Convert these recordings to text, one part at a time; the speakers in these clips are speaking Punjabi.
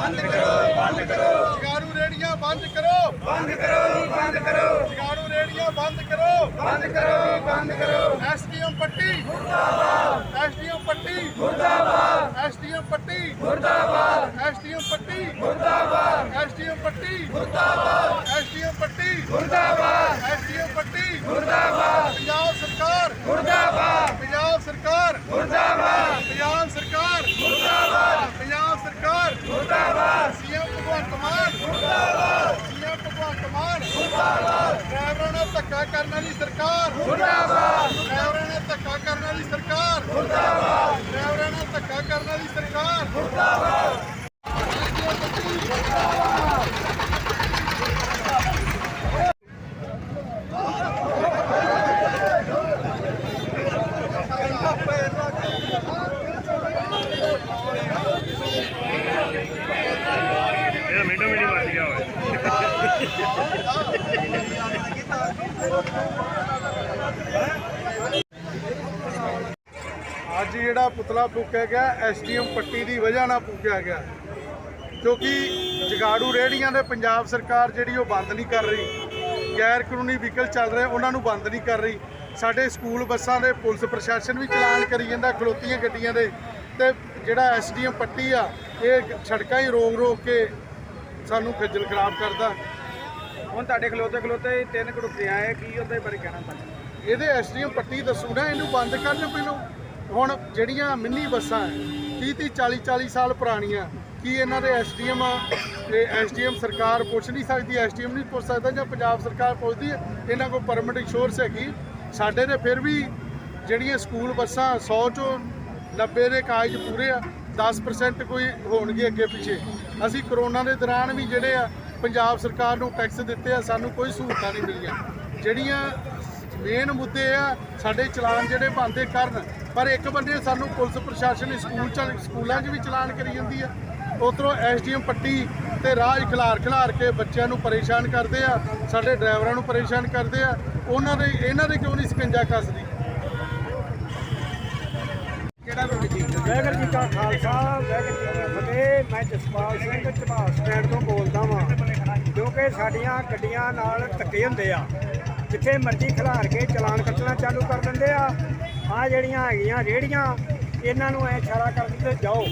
ਬੰਦ ਕਰੋ ਬੰਦ ਕਰੋ। ਜਗਾੜੂ ਰੇੜੀਆਂ ਬੰਦ ਕਰੋ। ਬੰਦ ਕਰੋ ਬੰਦ ਕਰੋ। ਜਗਾੜੂ ਰੇੜੀਆਂ ਬੰਦ ਕਰੋ। ਬੰਦ ਕਰੋ ਬੰਦ ਕਰੋ। ਐਸਡੀਐਮ ਪੱਟੀ। ਮੁਰਦਾਬਾਦ। ਐਸਡੀਐਮ ਪੱਟੀ। ਮੁਰਦਾਬਾਦ। ਐਸਡੀਐਮ ਪੱਟੀ। ਮੁਰਦਾਬਾਦ। ਐਸਡੀਐਮ ਪੱਟੀ। ਮੁਰਦਾਬਾਦ। ਐਸਡੀਐਮ ਪੱਟੀ। ਮੁਰਦਾਬਾਦ। ਐਸਡੀਐਮ ਪੱਟੀ। ਮੁਰਦਾਬਾਦ। ਐਸਡੀਐਮ ਪੱਟੀ। ਮੁਰਦਾਬਾਦ ਪੰਜਾਬ ਸਰਕਾਰ ਮੁਰਦਾਬਾਦ ਪੰਜਾਬ ਸਰਕਾਰ ਮੁਰਦਾਬਾਦ ਪੰਜਾਬ ਸਰਕਾਰ ਮੁਰਦਾਬਾਦ ਪੰਜਾਬ ਸਰਕਾਰ ਮੁਰਦਾਬਾਦ ਸੀਐਮ ਭਗਵੰਤ ਮਾਨ ਮੁਰਦਾਬਾਦ ਸੀਐਮ ਭਗਵੰਤ ਮਾਨ ਮੁਰਦਾਬਾਦ ਡਰਾਈਵਰਾਂ ਨਾਲ ਧੱਕਾ ਕਰਨ ਵਾਲੀ ਸਰਕਾਰ। ਮੁਰਦਾਬਾਦ ਡਰਾਈਵਰਾਂ ਨਾਲ ਧੱਕਾ ਕਰਨ ਵਾਲੀ ਸਰਕਾਰ। ਮੁਰਦਾਬਾਦ ਡਰਾਈਵਰਾਂ ਨਾਲ ਧੱਕਾ ਕਰਨ ਵਾਲੀ ਸਰਕਾਰ। ਇਹ ਅੱਜ ਜਿਹੜਾ ਪੁਤਲਾ ਫੂਕਿਆ ਗਿਆ, ਐਸਡੀਐਮ ਪੱਟੀ ਦੀ ਵਜ੍ਹਾ ਨਾਲ ਫੂਕਿਆ ਗਿਆ। ਕਿਉਂਕਿ ਜਗਾੜੂ ਰੇੜੀਆਂ ਦੇ ਪੰਜਾਬ ਸਰਕਾਰ ਜਿਹੜੀ ਉਹ ਬੰਦ ਨਹੀਂ ਕਰ ਰਹੀ। ਗੈਰ ਕਾਨੂੰਨੀ ਵਹੀਕਲ ਚੱਲ ਰਹੇ, ਉਹਨਾਂ ਨੂੰ ਬੰਦ ਨਹੀਂ ਕਰ ਰਹੀ। ਸਾਡੇ ਸਕੂਲ ਬੱਸਾਂ ਦੇ ਪੁਲਿਸ ਪ੍ਰਸ਼ਾਸਨ ਵੀ ਚਲਾਨ ਕਰੀ ਜਾਂਦਾ, ਖਲੋਤੀਆਂ ਗੱਡੀਆਂ ਦੇ। ਤੇ ਜਿਹੜਾ ਐਸਡੀਐਮ ਪੱਟੀ ਆ, ਇਹ ਸੜਕਾਂ ਹੀ ਰੋਕ ਰੋਕ ਕੇ ਸਾਨੂੰ ਖੱਜਲ ਖਰਾਬ ਕਰਦਾ। ਹੁਣ ਤੁਹਾਡੇ ਖਲੋਤੇ ਖਲੋਤੇ ਤਿੰਨ ਗਰੁੱਪੇ ਆਏ, ਕੀ ਉਹਦੇ ਬਾਰੇ ਕਹਿਣਾ ਚਾਹੁੰਦੇ ਇਹਦੇ ਐਸਡੀਐਮ ਪੱਟੀ ਦੱਸੂ ਨਾ, ਇਹਨੂੰ ਬੰਦ ਕਰਨ ਪਹਿਲੋਂ। ਹੁਣ ਜਿਹੜੀਆਂ ਮਿੰਨੀ ਬੱਸਾਂ 30 30 40 40 ਸਾਲ ਪੁਰਾਣੀਆਂ, ਕੀ ਇਹਨਾਂ ਦੇ ਐਸਡੀਐਮ ਤੇ ਐਸਡੀਐਮ ਸਰਕਾਰ ਪੁੱਛ ਨਹੀਂ ਸਕਦੀ, ਐਸਡੀਐਮ ਨਹੀਂ ਪੁੱਛ ਸਕਦਾ ਜਾਂ ਪੰਜਾਬ ਸਰਕਾਰ ਪੁੱਛਦੀ ਹੈ, ਇਹਨਾਂ ਕੋਲ ਪਰਮਿਟ ਇੰਸ਼ੋਰੈਂਸ ਹੈਗੀ। ਸਾਡੇ ਦੇ ਫਿਰ ਵੀ ਜਿਹੜੀਆਂ ਸਕੂਲ ਬੱਸਾਂ 100 ਚੋਂ 90 ਦੇ ਕਾਗਜ਼ ਪੂਰੇ ਆ 10% ਕੋਈ ਹੋਣਗੇ ਅੱਗੇ ਪਿੱਛੇ। ਅਸੀਂ ਕਰੋਨਾ ਦੇ ਦੌਰਾਨ ਵੀ ਜਿਹੜੇ ਆ ਪੰਜਾਬ ਸਰਕਾਰ ਨੂੰ ਟੈਕਸ ਦਿੱਤੇ ਆ ਸਾਨੂੰ ਕੋਈ ਸਹੂਲਤਾਂ ਨਹੀਂ ਮਿਲੀਆਂ। ਜਿਹੜੀਆਂ ਮੇਨ ਮੁੱਦੇ ਆ ਸਾਡੇ ਚਲਾਨ ਜਿਹੜੇ ਬੰਦੇ ਕਰਨ ਪਰ ਇੱਕ ਬੰਦੇ ਸਾਨੂੰ ਪੁਲਿਸ ਪ੍ਰਸ਼ਾਸਨ ਸਕੂਲ ਚ ਸਕੂਲਾਂ 'ਚ ਵੀ ਚਲਾਨ ਕਰੀ ਜਾਂਦੀ ਆ। ਉਧਰੋਂ ਐਸਡੀਐਮ ਪੱਟੀ ਤੇ ਰਾਜ ਖਿਲਾਰ ਖਿਲਾਰ ਕੇ ਬੱਚਿਆਂ ਨੂੰ ਪਰੇਸ਼ਾਨ ਕਰਦੇ ਆ ਸਾਡੇ ਡਰਾਈਵਰਾਂ ਨੂੰ ਪਰੇਸ਼ਾਨ ਕਰਦੇ ਆ ਉਹਨਾਂ ਦੇ ਇਹਨਾਂ ਦੇ ਕਿਉਂ ਨਹੀਂ ਸਕੰਜਾ ਕੱਸਦੀ? ਕਿਹੜਾ ਪਿੰਡ ਜੀ? ਵੈਗਰ ਜੀ ਕਾ ਖਾਲਸਾ ਵੈਗਰ ਜੀ ਕੀ ਫਤਿਹ। ਮੈਂ ਜਸਪਾਲ ਸਿੰਘ ਝਬਾਲ ਸਟੈਂਡ ਤੋਂ ਬੋਲਦਾ ਵਾਂ, ਕਿਉਂਕਿ ਸਾਡੀਆਂ ਗੱਡੀਆਂ ਨਾਲ ਧੱਕੇ ਹੁੰਦੇ ਆ। ਜਿੱਥੇ ਮਰਜ਼ੀ ਖਿਲਾਰ ਕੇ ਚਲਾਨ ਕੱਟਣਾ ਚਾਲੂ ਕਰ ਦਿੰਦੇ ਆ। ਆ ਜਿਹੜੀਆਂ ਹੈਗੀਆਂ ਰੇੜੀਆਂ ਇਹਨਾਂ ਨੂੰ ਐ ਇਸ਼ਾਰਾ ਕਰ ਦਿੰਦੇ, ਜਾਓ।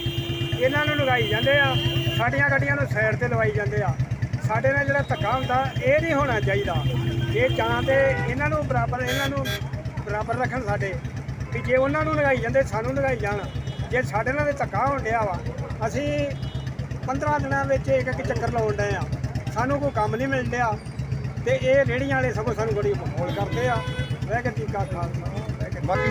ਇਹਨਾਂ ਨੂੰ ਲਗਾਈ ਜਾਂਦੇ ਆ, ਸਾਡੀਆਂ ਗੱਡੀਆਂ ਨੂੰ ਸਾਈਡ ਤੇ ਲਵਾਈ ਜਾਂਦੇ ਆ। ਸਾਡੇ ਨਾਲ ਜਿਹੜਾ ਧੱਕਾ ਹੁੰਦਾ, ਇਹ ਨਹੀਂ ਹੋਣਾ ਚਾਹੀਦਾ। ਇਹ ਜਾਂ ਤੇ ਇਹਨਾਂ ਨੂੰ ਬਰਾਬਰ, ਇਹਨਾਂ ਨੂੰ ਬਰਾਬਰ ਰੱਖਣ ਸਾਡੇ, ਵੀ ਜੇ ਉਹਨਾਂ ਨੂੰ ਲਗਾਈ ਜਾਂਦੇ, ਸਾਨੂੰ ਲਗਾਈ ਜਾਣ। ਜੇ ਸਾਡੇ ਨਾਲ ਇਹ ਧੱਕਾ ਹੋਣ ਡਿਆ ਵਾ ਅਸੀਂ 15 ਦਿਨਾਂ ਵਿੱਚ ਇੱਕ ਇੱਕ ਚੱਕਰ ਲਾਉਣ ਡਏ ਆ ਸਾਨੂੰ ਕੋਈ ਕੰਮ ਨਹੀਂ ਮਿਲ ਰਿਹਾ ਤੇ ਇਹ ਰੇੜੀਆਂ ਵਾਲੇ ਸਗੋਂ ਸਾਨੂੰ ਬੜੀ ਮਾਹੌਲ ਕਰਦੇ ਆ ਵੈਗਰ ਜੀ ਕਾ ਖਾਲਸਾ ਕੀ ਫਤਿਹ। ਬਾਕੀ